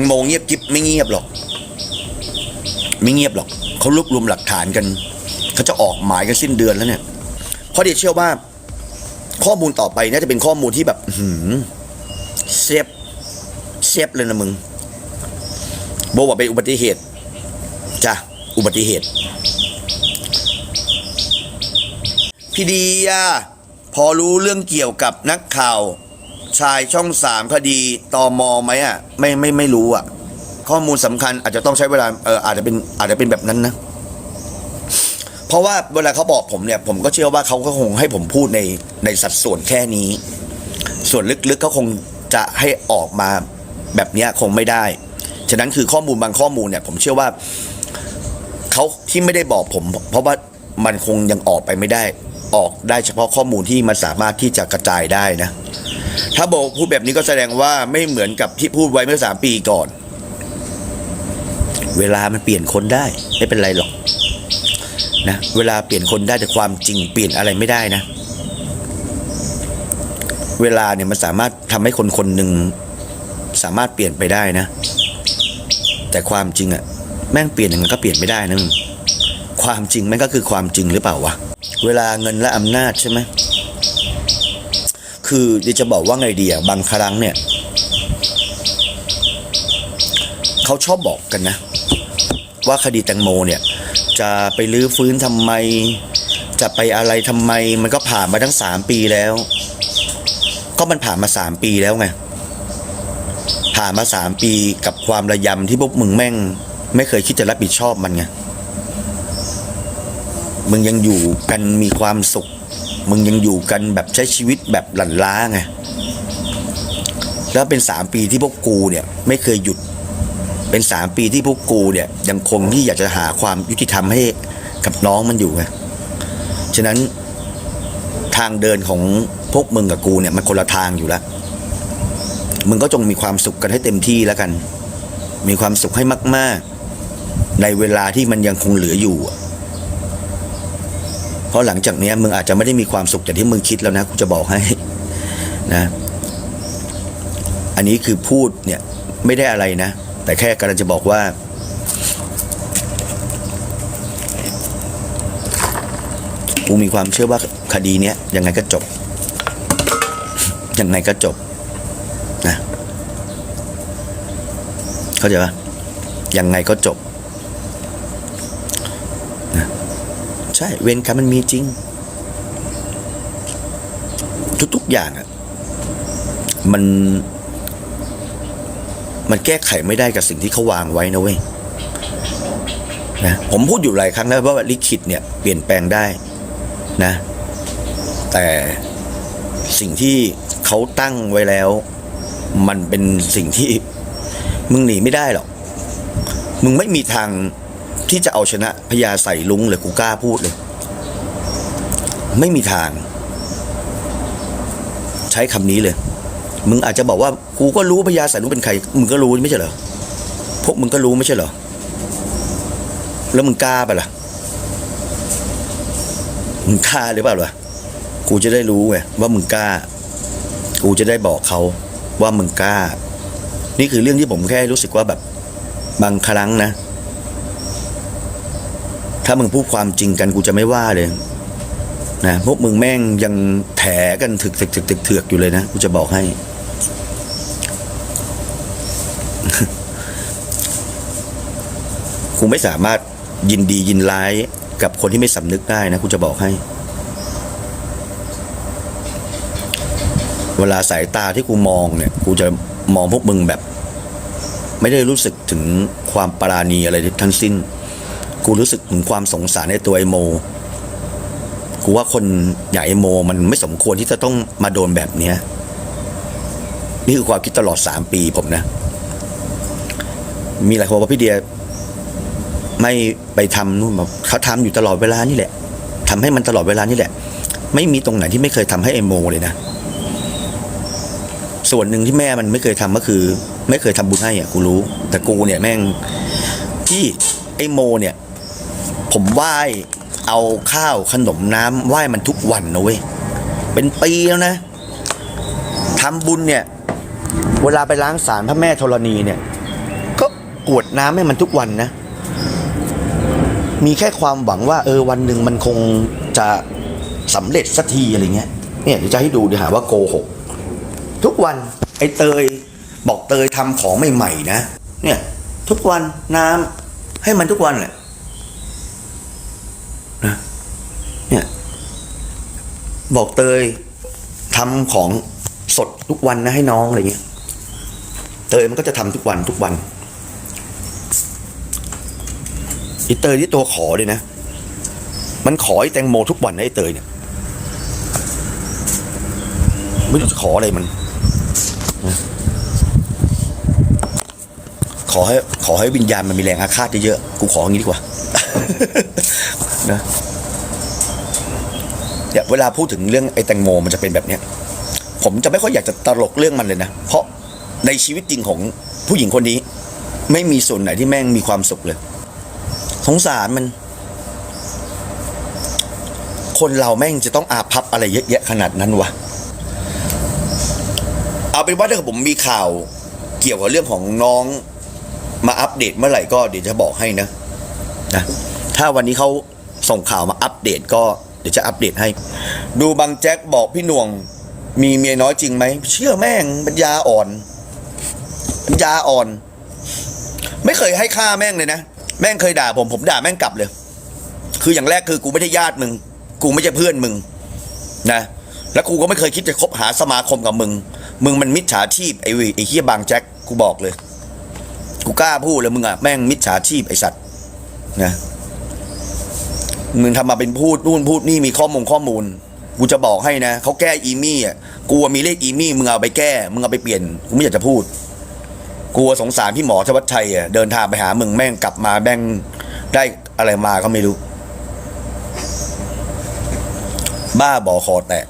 งโมเงียบกิ๊บไม่เงียบหรอก ไม่เงียบหรอกเขารวบรวมหลักฐานกันเขาจะออกหมายกันสิ้นเดือนแล้วเนี่ย เพราะเดี๋ยวเชื่อว่า ข้อมูลต่อไปน่าจะเป็นข้อมูลที่แบบหือเซฟเซฟเลยนะมึงบอกว่าเป็นอุบัติเหตุจ้ะอุบัติเหตุ พี่ดีอะพอรู้เรื่องเกี่ยวกับนักข่าว ชายช่องสามคดีตอมอไหมอะไม่ไม่ไม่รู้อะ ข้อมูลสำคัญอาจจะต้องใช้เวลาเอออาจจะเป็นอาจจะเป็นแบบนั้นนะ เพราะว่าเวลาเขาบอกผมเนี่ย ผมก็เชื่อว่าเขาก็คงให้ผมพูดในในสัดส่วนแค่นี้ ส่วนลึกๆเขาคงจะให้ออกมาแบบเนี้ยคงไม่ได้ ฉะนั้นคือข้อมูลบางข้อมูลเนี่ย ผมเชื่อว่าเขาที่ไม่ได้บอกผม เพราะว่ามันคงยังออกไปไม่ได้ ออกได้เฉพาะข้อมูลที่มันสามารถที่จะกระจายได้นะ ถ้าโบพูดแบบนี้ก็แสดงว่าไม่เหมือนกับที่พูดไว้เมื่อสามปีก่อน เวลามันเปลี่ยนคนได้ ไม่เป็นไรหรอกนะเวลาเปลี่ยนคนได้แต่ความจริงเปลี่ยนอะไรไม่ได้นะ เวลาเนี่ยมันสามารถทำให้คนคนหนึ่งสามารถเปลี่ยนไปได้นะ แต่ความจริงอะแม่งเปลี่ยนยังไงก็เปลี่ยนไม่ได้นะความจริงแม่งก็คือความจริงหรือเปล่าวะเวลาเงินและอำนาจใช่ไหม คือเดี๋ยวจะบอกว่าไงดีอะบางครั้งเนี่ยเขาชอบบอกกันนะ ว่าคดีแตงโมเนี่ย จะไปลื้อฟื้นทำไม จะไปอะไรทำไม มันก็ผ่านมาทั้งสามปีแล้ว ก็มันผ่านมาสามปีแล้วไงผ่านมาสามปีกับความระยำที่พวกมึงแม่ง ไม่เคยคิดจะรับผิดชอบมันไงมึงยังอยู่กันมีความสุข มึงยังอยู่กันแบบใช้ชีวิตแบบหลั่นล้าไงแล้วเป็นสามปีที่พวกกูเนี่ยไม่เคยหยุด เป็นสามปีที่พวกกูเนี่ยยังคงที่อยากจะหาความยุติธรรมให้กับน้องมันอยู่ไงฉะนั้นทางเดินของพวกมึงกับกูเนี่ยมันคนละทางอยู่แล้ว มึงก็จงมีความสุขกันให้เต็มที่แล้วกัน มีความสุขให้มาก ๆ ในเวลาที่มันยังคงเหลืออยู่ ราะหลังจากเนี้ยมึงอาจจะไม่ได้มีความสุขอย่างที่มึงคิดแล้วนะกูจะบอกให้นะ อันนี้คือพูดเนี่ยไม่ได้อะไรนะ แต่แค่กำลังจะบอกว่า กูมีความเชื่อว่าคดีเนี้ยยังไงก็จบ ยังไงก็จบนะ เข้าใจปะยังไงก็จบนะ ใช่ เวรกรรมมันมีจริง ทุกๆอย่างอะ่ะมัน มันแก้ไขไม่ได้กับสิ่งที่เขาวางไว้นะเว้ยนะผมพูดอยู่หลายครั้งแล้วว่าลิขิตเนี่ยเปลี่ยนแปลงได้นะ แต่สิ่งที่เขาตั้งไว้แล้ว มันเป็นสิ่งที่มึงหนีไม่ได้หรอก มึงไม่มีทาง ที่จะเอาชนะพญาใส่ลุงเลยกูกล้าพูดเลย ไม่มีทาง ใช้คำนี้เลย มึงอาจจะบอกว่ากูก็รู้พญาใส่ลุงเป็นใคร มึงก็รู้ไม่ใช่เหรอพวกมึงก็รู้ไม่ใช่เหรอแล้วมึงกล้าปะล่ะมึงกล้าหรือเปล่าล่ะกูจะได้รู้ไงว่ามึงกล้า กูจะได้บอกเขาว่ามึงกล้า นี่คือเรื่องที่ผมแค่รู้สึกว่าแบบบางครั้งนะ ถ้ามึงพูดความจริงกันกูจะไม่ว่าเลยนะพวกมึงแม่งยังแถกันถึกถึกถึกถึกเถือกอยู่เลยนะกูจะบอกให้ กูไม่สามารถยินดียินร้ายกับคนที่ไม่สำนึกได้นะกูจะบอกให้ เวลาสายตาที่กูมองเนี่ย กูจะมองพวกมึงแบบ ไม่ได้รู้สึกถึงความปราณีอะไรทั้งสิ้น กูรู้สึกถึงความสงสารในตัวไอโม กูว่าคนอย่างไอโม มันไม่สมควรที่จะต้องมาโดนแบบเนี้ยนี่คือความคิดตลอดสามปีผมนะ มีหลายคนบอกว่าพี่เดียไม่ไปทำนู่นแบบเขาทำอยู่ตลอดเวลานี่แหละทำให้มันตลอดเวลานี่แหละ ไม่มีตรงไหนที่ไม่เคยทำให้ไอโมเลยนะ ส่วนหนึ่งที่แม่มันไม่เคยทำก็คือ ไม่เคยทำบุญให้อะกูรู้ แต่กูเนี่ยแม่งที่ไอโมเนี่ย ผมไหว้เอาข้าวขนมน้ำไหว้มันทุกวันนะเว้ย เป็นปีแล้วนะทำบุญเนี่ย เวลาไปล้างศาลพระแม่ธรณีเนี่ยกรวดน้ำให้มันทุกวันนะ มีแค่ความหวังว่า เออวันหนึ่งมันคงจะสำเร็จสักทีอะไรเงี้ย เนี่ยเดี๋ยวจะให้ดูเดี๋ยวหาว่าโกหก ทุกวันไอ้เตยบอกเตยทำของใหม่ๆนะ เนี่ย ทุกวันน้ำให้มันทุกวันแหละ นะเนี่ยบอกเตยทำของสดทุกวันนะให้น้องอะไรเงี้ย เตยมันก็จะทำทุกวันทุกวันไอเตยที่ตัวขอเลยนะ มันขอไอแตงโมทุกวันนะไอเตยเนี่ยไม่รู้จะขออะไรมันนะขอให้ขอให้วิญญาณมันมีแรงอาฆาตเยอะๆ กูขออย่างนี้ดีกว่า นะเนี่ยเวลาพูดถึงเรื่องไอ้แตงโมมันจะเป็นแบบเนี้ยผมจะไม่ค่อยอยากจะตลกเรื่องมันเลยนะ เพราะในชีวิตจริงของผู้หญิงคนนี้ ไม่มีส่วนไหนที่แม่งมีความสุขเลย สงสารมัน คนเราแม่งจะต้องอาภัพอะไรเยอะแยะขนาดนั้นวะ เอาเป็นว่าถ้าผมมีข่าวเกี่ยวกับเรื่องของน้องมาอัปเดตเมื่อไหร่ก็เดี๋ยวจะบอกให้นะนะ ถ้าวันนี้เขา ส่งข่าวมาอัปเดตก็เดี๋ยวจะอัปเดตให้ ดูบางแจ็คบอกพี่หน่วง มีเมียน้อยจริงไหม เชื่อแม่งปัญญาอ่อนปัญญาอ่อน ไม่เคยให้ค่าแม่งเลยนะ แม่งเคยด่าผมผมด่าแม่งกลับเลย คืออย่างแรกคือกูไม่ใช่ญาติมึง กูไม่ใช่เพื่อนมึง นะ แล้วกูก็ไม่เคยคิดจะคบหาสมาคมกับมึง มึงมันมิจฉาชีพไอ้วยไอ้เฮียบางแจ็คกูบอกเลย กูกล้าพูดเลยมึงอะแม่งมิจฉาชีพไอ้สัตว์นะ มึงทำมาเป็นพูดนู่นพูดนี่มีข้อมูลข้อมูลกูจะบอกให้นะเขาแก้อีมี่อะกูมีเลขอีมี่มึงเอาไปแก้มึงเอาไปเปลี่ยนกูไม่อยากจะพูดกูสงสารพี่หมอธวัชชัยอะเดินทางไปหามึงแม่งกลับมาแม่งได้อะไรมาก็ไม่รู้ บ้าบอคอแตก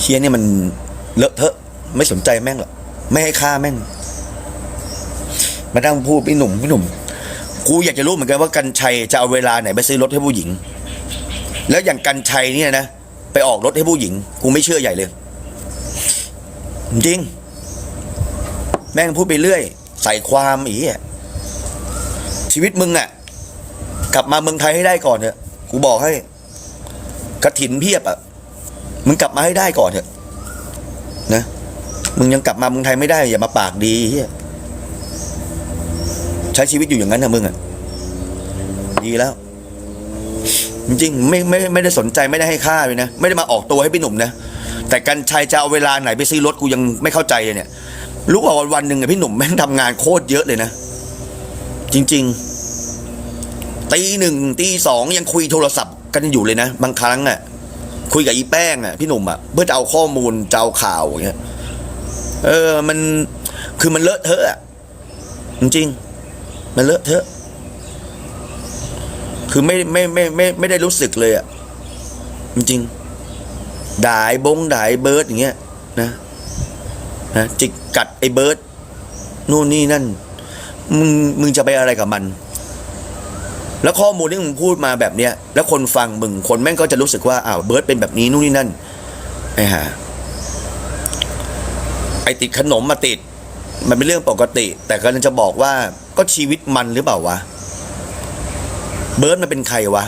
เฮียนี่มันเลอะเทอะ ไม่สนใจแม่งหรอกไม่ให้ค่าแม่ง มานั่งพูดพี่หนุ่มพี่หนุ่ม กูอยากจะรู้เหมือนกันว่ากันชัยจะเอาเวลาไหนไปซื้อรถให้ผู้หญิง แล้วอย่างกันชัยเนี่ยนะไปออกรถให้ผู้หญิง กูไม่เชื่อใหญ่เลย จริง แม่งพูดไปเรื่อย ใส่ความอีอะชีวิตมึงอะกลับมาเมืองไทยให้ได้ก่อนเถอะ กูบอกให้กระถินเพียบอะมึงกลับมาให้ได้ก่อนเถอะนะมึงยังกลับมาเมืองไทยไม่ได้อย่ามาปากดีเฮีย ช้ชีวิตอยู่อย่างนั้นนะมึงอะดีแล้ว จริงๆไม่ไม่ไม่ได้สนใจไม่ได้ให้ค่าเลยนะ ไม่ได้มาออกตัวให้พี่หนุ่มนะแต่กันชัยจะเอาเวลาไหนไปซื้อรถกูยังไม่เข้าใจเลยเนี่ย รู้ว่าวันวันหนึ่งอะพี่หนุ่มแม่งทำงานโคตรเยอะเลยนะ จริง ๆ ตีหนึ่งตีสองยังคุยโทรศัพท์กันอยู่เลยนะ บางครั้งอะ คุยกับอีแป้งอะพี่หนุ่มอะเพื่อจะเอาข้อมูลจะเอาข่าวอย่างเงี้ยเออมันคือมันเลอะเทอะอะจริงๆ มันเลอะเทอะ คือไม่ไม่ไม่ไม่ไม่ได้รู้สึกเลยอะจริงด่าไอ้บงด่าไอ้เบิร์ดอย่างเงี้ยนะนะจิกกัดไอ้เบิร์ดนู่นนี่นั่น มึงมึงจะไปอะไรกับมัน แล้วข้อมูลที่มึงพูดมาแบบเนี้ย แล้วคนฟังมึงคนแม่งก็จะรู้สึกว่าอ้าวเบิร์ดเป็นแบบนี้นู่นนี่นั่นไอ้ห่าไอ้ติดขนมมาติด มันเป็นเรื่องปกติ แต่กำลังจะบอกว่า ก็ชีวิตมันหรือเปล่าวะ เบิร์ดมันเป็นใครวะ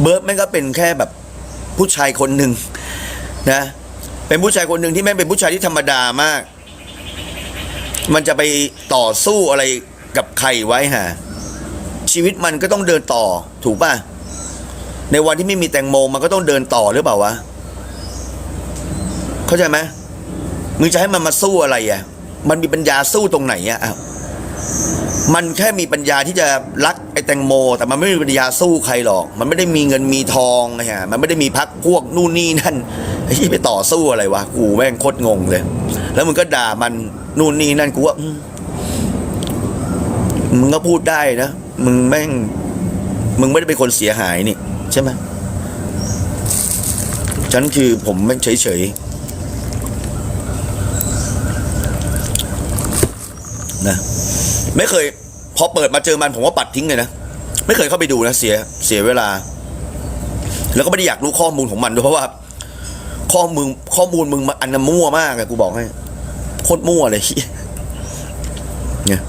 เบิร์ดแม่งก็เป็นแค่แบบผู้ชายคนหนึ่งนะ เป็นผู้ชายคนหนึ่งที่แม่งเป็นผู้ชายที่ธรรมดามาก มันจะไปต่อสู้อะไรกับใครไว้ฮะชีวิตมันก็ต้องเดินต่อถูกป่ะ ในวันที่ไม่มีแตงโมมันก็ต้องเดินต่อหรือเปล่าวะ เข้าใจไหมมึงจะให้มันมาสู้อะไรอะ มันมีปัญญาสู้ตรงไหนอะ มันแค่มีปัญญาที่จะรักไอ้แตงโม แต่มันไม่มีปัญญาสู้ใครหรอก มันไม่ได้มีเงินมีทองไงฮะมันไม่ได้มีพักพวกนู่นนี่นั่นไอ้ที่ไปต่อสู้อะไรวะกูแม่งโคตรงงเลย แล้วมึงก็ด่ามันนู่นนี่นั่นกูว่ามึงก็พูดได้นะมึงแม่ง มึงไม่ได้เป็นคนเสียหายนี่ ใช่ไหมฉันคือผมแม่งเฉยเฉยๆนะ ไม่เคย พอเปิดมาเจอมันผมว่าปัดทิ้งเลยนะ ไม่เคยเข้าไปดูนะเสียเสียเวลา แล้วก็ไม่ได้อยากรู้ข้อมูลของมันด้วยเพราะว่า ข้อมูลข้อมูลมึงมาอันนั้นมั่วมากอะกูบอกให้โคตรมั่วเลยเนี่ย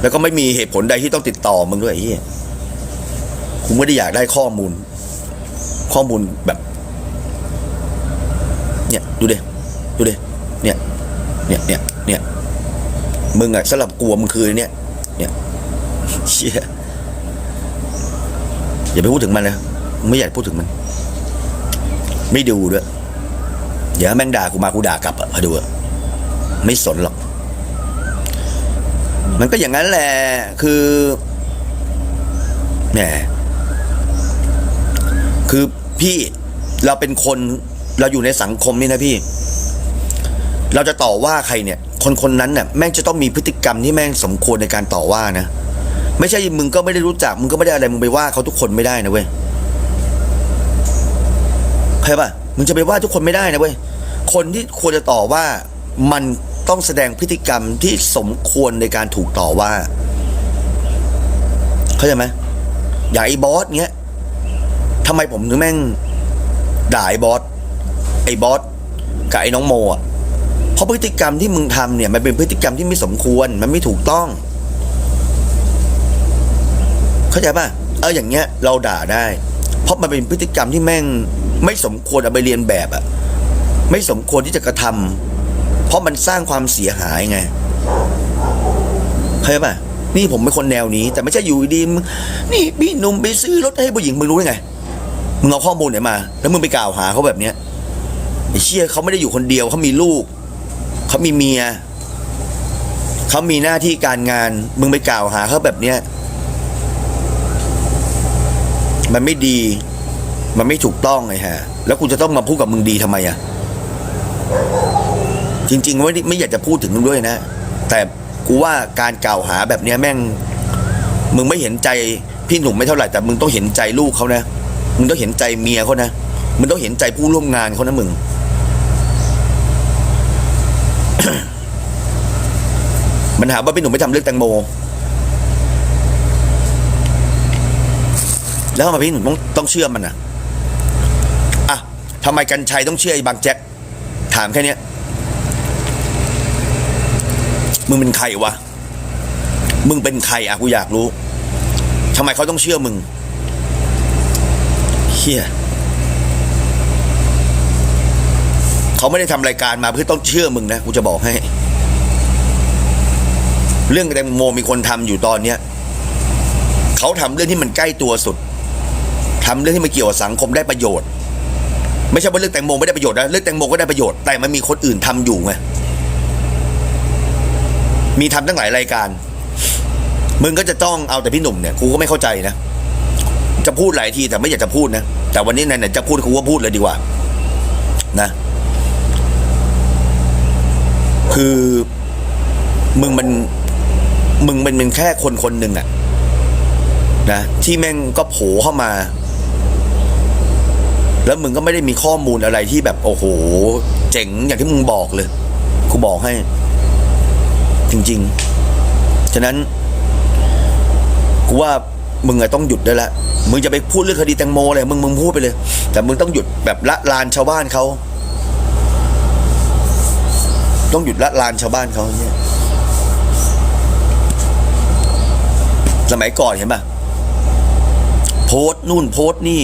แล้วก็ไม่มีเหตุผลใดที่ต้องติดต่อมึงด้วยเหี้ยกูไม่ได้อยากได้ข้อมูล ข้อมูลแบบ เนี่ย ดูเดดูเดเนี่ย เนี่ยเนี่ยเนี่ย มึงอะสำหรับกลัวมึงคือเนี่ยเนี่ยเชี่ยอย่าไปพูดถึงมันนะไม่อยากพูดถึงมัน ไม่ดูด้วยเดี๋ยวแม่งด่ากูมากูด่ากลับอะพอดูอะไม่สนหรอก มันก็อย่างนั้นแหละคือแหมคือพี่เราเป็นคนเราอยู่ในสังคมนี่นะพี่ เราจะต่อว่าใครเนี่ย คนคนนั้นเนี่ยแม่งจะต้องมีพฤติกรรมที่แม่งสมควรในการต่อว่านะไม่ใช่มึงก็ไม่ได้รู้จักมึงก็ไม่ได้อะไรมึงไปว่าเขาทุกคนไม่ได้นะเว้ยเข้าใจป่ะมึงจะไปว่าทุกคนไม่ได้นะเว้ยคนที่ควรจะต่อว่ามันต้องแสดงพฤติกรรมที่สมควรในการถูกต่อว่าเข้าใจไหมอย่างไอ้บอสเงี้ยทำไมผมถึงแม่งด่าไอ้บอสไอ้บอสกับไอ้น้องโมอะ เพราะพฤติกรรมที่มึงทำเนี่ย มันเป็นพฤติกรรมที่ไม่สมควร มันไม่ถูกต้อง เข้าใจป่ะ เอออย่างเงี้ย เราด่าได้ เพราะมันเป็นพฤติกรรมที่แม่งไม่สมควรเอาไปเรียนแบบอะไม่สมควรที่จะกระทำเพราะมันสร้างความเสียหายไงเข้าใจป่ะนี่ผมเป็นคนแนวนี้ แต่ไม่ใช่อยู่ดีมนี่พี่หนุ่มไปซื้อรถให้ผู้หญิงมึงรู้ได้ไงมึงเอาข้อมูลไหนมา แล้วมึงไปกล่าวหาเขาแบบเนี้ยไอ้เชี่ยเขาไม่ได้อยู่คนเดียวเขามีลูก เขามีเมีย เขามีหน้าที่การงาน มึงไปกล่าวหาเขาแบบเนี้ย มันไม่ดี มันไม่ถูกต้องไงฮะ แล้วกูจะต้องมาพูดกับมึงดีทำไมอะจริงๆไม่ได้ไม่อยากจะพูดถึงมึงด้วยนะ แต่กูว่าการกล่าวหาแบบเนี้ยแม่ง มึงไม่เห็นใจพี่หนุ่มไม่เท่าไหร่แต่มึงต้องเห็นใจลูกเขานะ มึงต้องเห็นใจเมียเขานะ มึงต้องเห็นใจผู้ร่วมงานเขานะมึง มันหาว่าพี่หนุ่มไม่ทำเรื่องแตงโม แล้วทำไมพี่หนุ่มต้องต้องเชื่อมันอะอะทำไมกันชัยต้องเชื่อไอ้บางแจ็คถามแค่เนี้ยมึงเป็นใครวะ มึงเป็นใครอะกูอยากรู้ทำไมเขาต้องเชื่อมึงเฮีย เขาไม่ได้ทำรายการมาเพื่อต้องเชื่อมึงนะกูจะบอกให้ เรื่องแตงโมมีคนทำอยู่ตอนเนี้ยเขาทำเรื่องที่มันใกล้ตัวสุดทำเรื่องที่มันเกี่ยวกับสังคมได้ประโยชน์ ไม่ใช่ว่าเรื่องแตงโมไม่ได้ประโยชน์นะเรื่องแตงโมก็ได้ประโยชน์แต่มันมีคนอื่นทำอยู่ไงมีทำตั้งหลายรายการ มึงก็จะต้องเอาแต่พี่หนุ่มเนี่ยกูก็ไม่เข้าใจนะจะพูดหลายทีแต่ไม่อยากจะพูดนะ แต่วันนี้ไหนๆจะพูดกูก็พูดเลยดีกว่า นะ คือมึงมันมึงมันเป็นแค่คนคนหนึ่งอะนะที่แม่งก็โผล่เข้ามา แล้วมึงก็ไม่ได้มีข้อมูลอะไรที่แบบโอ้โห เจ๋งอย่างที่มึงบอกเลยกูบอกให้ จริง ๆ ฉะนั้นกูว่ามึงอะต้องหยุดได้ละมึงจะไปพูดเรื่องคดีแตงโมเลยมึงมึงพูดไปเลย แต่มึงต้องหยุดแบบละลานชาวบ้านเขา ต้องหยุดละลานชาวบ้านเขาเนี่ยสมัยก่อนเห็นปะโพสต์นู่นโพสต์นี่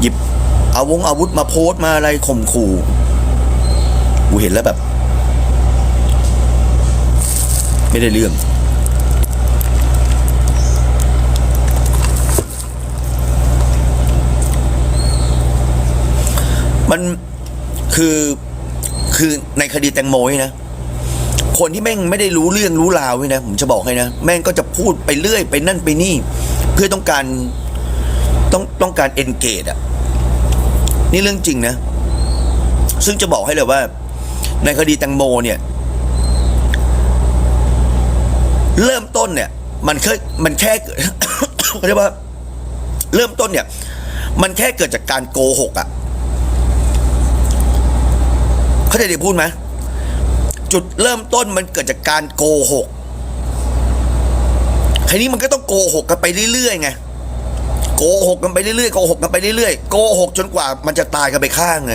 หยิบอาวงอาวุธมาโพสต์มาอะไรข่มขู่กูเห็นแล้วแบบ ไม่ได้เรื่องมันคือคือในคดีแตงโมนี่นะ คนที่แม่งไม่ได้รู้เรื่องรู้ราวนี่นะผมจะบอกให้นะแม่งก็จะพูดไปเรื่อยไปนั่นไปนี่ เพื่อต้องการต้องต้องการเอนเกจอะนี่เรื่องจริงนะ ซึ่งจะบอกให้เลยว่า ในคดีแตงโมเนี่ย เริ่มต้นเนี่ย มันแค่มันแค่เกิดเขาเรียกว่า เริ่มต้นเนี่ย มันแค่เกิดจากการโกหกอะเขาใจที่พูดไหม จุดเริ่มต้นมันเกิดจากการโกหกทีนี้มันก็ต้องโกหกกันไปเรื่อยๆไงโกหกกันไปเรื่อยๆโกหกกันไปเรื่อยๆโกหกจนกว่ามันจะตายกันไปข้างไง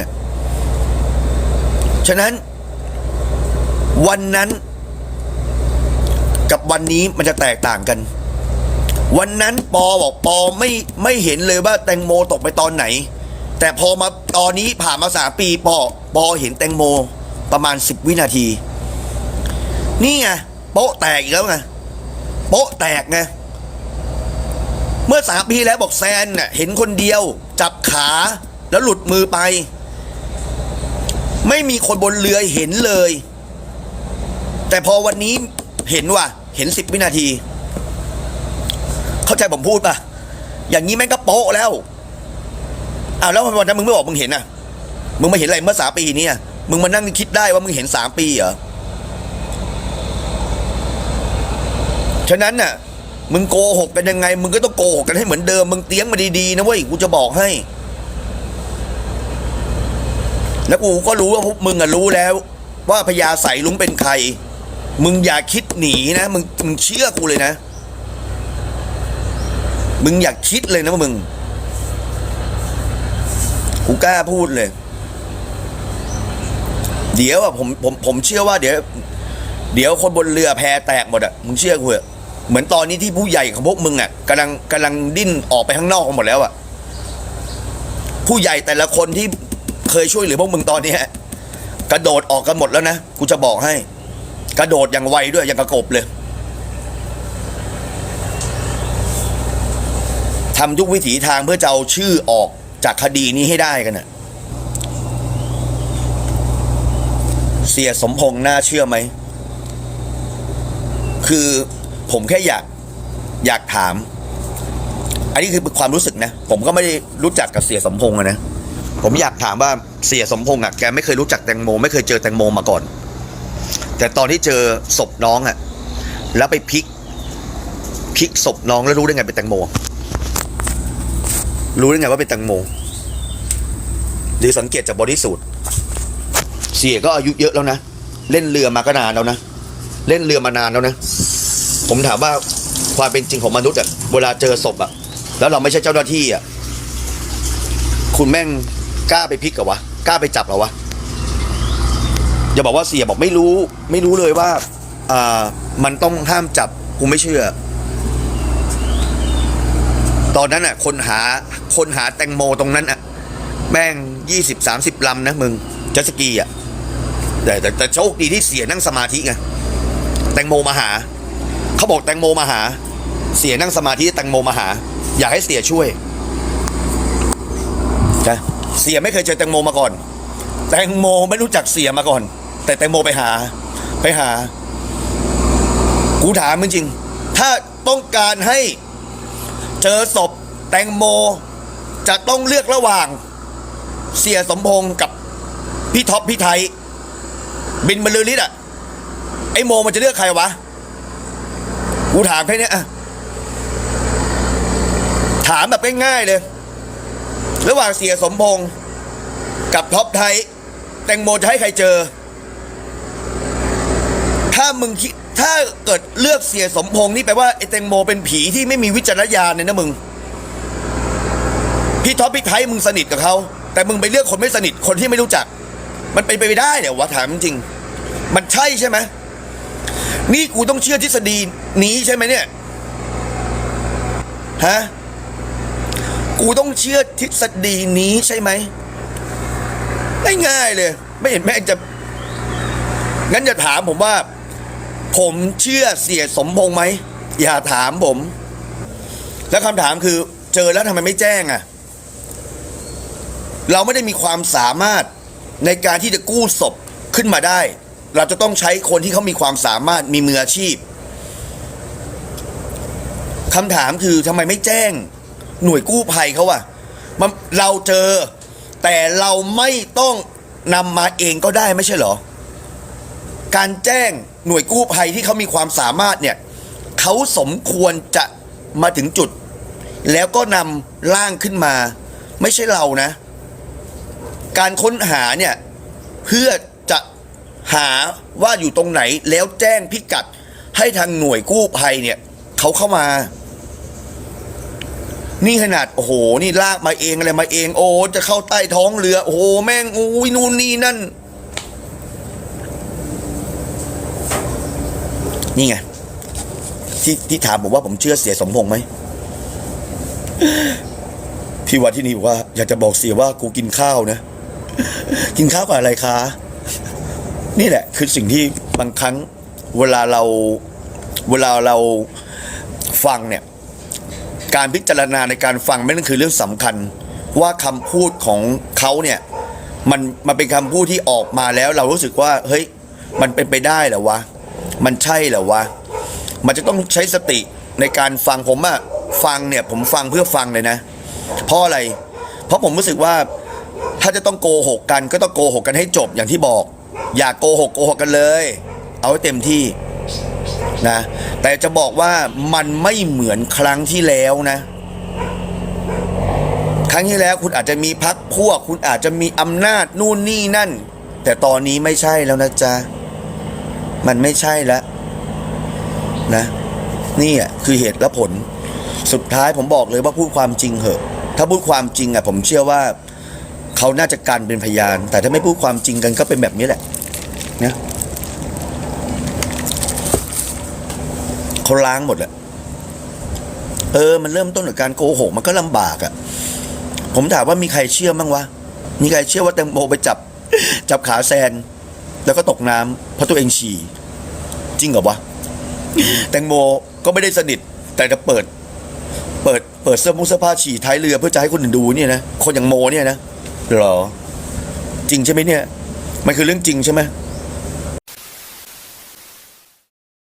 ฉะนั้น วันนั้น กับวันนี้มันจะแตกต่างกัน วันนั้นปอบอกปอไม่ไม่เห็นเลยว่าแตงโมตกไปตอนไหน แต่พอมาตอนนี้ผ่านมาสามปีปอปอเห็นแตงโม ประมาณสิบวินาที นี่ไงโป๊ะแตกอีกแล้วไงโป๊ะแตกไงเมื่อสามปีแล้วบอกแซนเน่ะเห็นคนเดียว จับขาแล้วหลุดมือไป ไม่มีคนบนเรือเห็นเลย แต่พอวันนี้เห็นว่ะ เห็นสิบวินาที เข้าใจผมพูดปะอย่างนี้แม่งก็โป๊ะแล้วอ้าวแล้ววันนั้นมึงไม่บอกมึงเห็นอะ มึงมาเห็นอะไรเมื่อสามปีนี้ มึงมานั่งคิดได้ว่ามึงเห็นสามปีเหรอ ฉะนั้นน่ะ มึงโกหกกันยังไง มึงก็ต้องโกหกกันให้เหมือนเดิม มึงเตี้ยงมาดีๆนะเว้ย กูจะบอกให้ แล้วกูก็รู้ว่าพวกมึงอะรู้แล้ว ว่าพญาใสลุงเป็นใคร มึงอย่าคิดหนีนะ มึงมึงเชื่อกูเลยนะ มึงอย่าคิดเลยนะมึง กูกล้าพูดเลย เดี๋ยวอะผมผมผมเชื่อว่าเดี๋ยว เดี๋ยวคนบนเรือแพแตกหมดอะมึงเชื่อกูเหอะเหมือนตอนนี้ที่ผู้ใหญ่ของพวกมึงอะกำลังกำลังดิ้นออกไปข้างนอกกันหมดแล้วอะผู้ใหญ่แต่ละคนที่เคยช่วยเหลือพวกมึงตอนนี้กระโดดออกกันหมดแล้วนะกูจะบอกให้ กระโดดอย่างไวด้วยอย่างกระกบเลยทำทุกวิถีทางเพื่อจะเอาชื่อออกจากคดีนี้ให้ได้กันน่ะ สียสมพงษ์น่าเชื่อไหม คือผมแค่อยากอยากถาม อันนี้คือความรู้สึกนะ ผมก็ไม่ได้รู้จักกับเสียสมพงษ์นะ ผมอยากถามว่าเสียสมพงษ์อะแกไม่เคยรู้จักแตงโม ไม่เคยเจอแตงโมมาก่อน แต่ตอนที่เจอศพน้องอะ แล้วไปพลิกพลิกศพน้องแล้วรู้ได้ไงเป็นแตงโม รู้ได้ไงว่าเป็นแตงโม หรือสังเกตจากบอดี้สูท เสียก็อายุเยอะแล้วนะ เล่นเรือมาก็นานแล้วนะ เล่นเรือมานานแล้วนะ ผมถามว่าความเป็นจริงของมนุษย์อะเวลาเจอศพอะแล้วเราไม่ใช่เจ้าหน้าที่อะคุณแม่งกล้าไปพลิกเหรอวะกล้าไปจับเหรอวะอย่าบอกว่าเสียบอกไม่รู้ ไม่รู้เลยว่าอ่ามันต้องห้ามจับกูไม่เชื่อ ตอนนั้นอะ คนหาคนหาแตงโมตรงนั้นอะ แม่งยี่สิบสามสิบลำนะมึงจ็ตสกีอะ แต่แต่โชคดีที่เสียนั่งสมาธิไงแตงโมมาหาเขาบอกแตงโมมาหา เสียนั่งสมาธิแตงโมมาหา อยากให้เสียช่วยใช่เสียไม่เคยเจอแตงโมมาก่อน แตงโมไม่รู้จักเสียมาก่อน แต่แตงโมไปหา ไปหา กูถามจริงๆถ้าต้องการให้เจอศพแตงโมจะต้องเลือกระหว่าง เสียสมพงษ์กับพี่ท็อปพี่ไทย บินบรรลือฤทธิ์อะไอโมมันจะเลือกใครวะกูถามแค่นี้ยอะถามแบบง่ายๆเลย ระหว่างเสียสมพงษ์กับท็อปไทย แตงโมจะให้ใครเจอ ถ้ามึงคิดถ้าเกิดเลือกเสียสมพงษ์นี่แปลว่าไอ้แตงโมเป็นผีที่ไม่มีวิจารณญาณเนี่ยนะมึง พี่ท็อปพี่ไทยมึงสนิทกับเขาแต่มึงไปเลือกคนไม่สนิทคนที่ไม่รู้จัก มันเป็นไปไม่ได้เนี่ยวะถามจริง มันใช่ใช่ไหมนี่กูต้องเชื่อทฤษฎีนี้ใช่ไหมเนี่ยฮะกูต้องเชื่อทฤษฎีนี้ใช่ไหมง่ายๆเลย ไม่เห็นแม่งจะ งั้นจะถามผมว่า ผมเชื่อเสียสมพงษ์ไหม อย่าถามผม แล้วคำถามคือ เจอแล้วทำไมไม่แจ้งอะ เราไม่ได้มีความสามารถ ในการที่จะกู้ศพขึ้นมาได้ เราจะต้องใช้คนที่เขามีความสามารถมีมืออาชีพคำถามคือทำไมไม่แจ้งหน่วยกู้ภัยเขาอะมันเราเจอ แต่เราไม่ต้องนำมาเองก็ได้ไม่ใช่เหรอ การแจ้งหน่วยกู้ภัยที่เขามีความสามารถเนี่ยเขาสมควรจะมาถึงจุด แล้วก็นำร่างขึ้นมา ไม่ใช่เรานะ การค้นหาเนี่ย เพื่อจะหาว่าอยู่ตรงไหนแล้วแจ้งพิกัดให้ทางหน่วยกู้ภัยเนี่ยเขาเข้ามา นี่ขนาดโอ้โห นี่ลากมาเองอะไรมาเอง โอ้จะเข้าใต้ท้องเรือ โอ้โหแม่งอุ้ยนู่นนี่นั่น นี่ไงที่ที่ถามผมว่าผมเชื่อเสียสมพงษ์ไหมพี่วันที่นี่บอกว่า อยากจะบอกเสียว่ากูกินข้าวนะ กินข้าวกับอะไรคะ นี่แหละ คือสิ่งที่บางครั้งเวลาเราเวลาเราฟังเนี่ย การพิจารณาในการฟังไม่นั่นคือเรื่องสำคัญ ว่าคำพูดของเขาเนี่ยมันมันเป็นคำพูดที่ออกมาแล้ว เรารู้สึกว่า เฮ้ย มันเป็นไปได้เหรอวะ มันใช่เหรอวะ มันจะต้องใช้สติในการฟังผมอะฟังเนี่ย ผมฟังเพื่อฟังเลยนะ เพราะอะไร เพราะผมรู้สึกว่า ถ้าจะต้องโกหกกันก็ต้องโกหกกันให้จบอย่างที่บอก อย่าโกหกโกหกกันเลย เอาให้เต็มที่นะแต่จะบอกว่ามันไม่เหมือนครั้งที่แล้วนะ ครั้งที่แล้วคุณอาจจะมีพักพวก คุณอาจจะมีอำนาจนู่นนี่นั่น แต่ตอนนี้ไม่ใช่แล้วนะจ๊ะ มันไม่ใช่แล้วนะนี่อะคือเหตุและผล สุดท้ายผมบอกเลยว่าพูดความจริงเหอะ ถ้าพูดความจริงอะผมเชื่อว่า เขาน่าจะกันเป็นพยาน แต่ถ้าไม่พูดความจริงกันก็เป็นแบบนี้แหละเนะเขาล้างหมดแหละเออ มันเริ่มต้นจากการโกหกมันก็ลำบากอะ ผมถามว่ามีใครเชื่อมั้งวะ มีใครเชื่อว่าแตงโมไปจับ จับขาแซน แล้วก็ตกน้ำเพราะตัวเองฉี่จริงเหรอวะแตงโมก็ไม่ได้สนิท แต่จะเปิด เปิดเปิดเสื้อมุ้งเสื้อผ้าฉี่ท้ายเรือเพื่อจะให้คนอื่นดูเนี่ยนะคนอย่างโมเนี่ยนะ หรอ จริงใช่ไหมเนี่ย มันคือเรื่องจริงใช่ไหม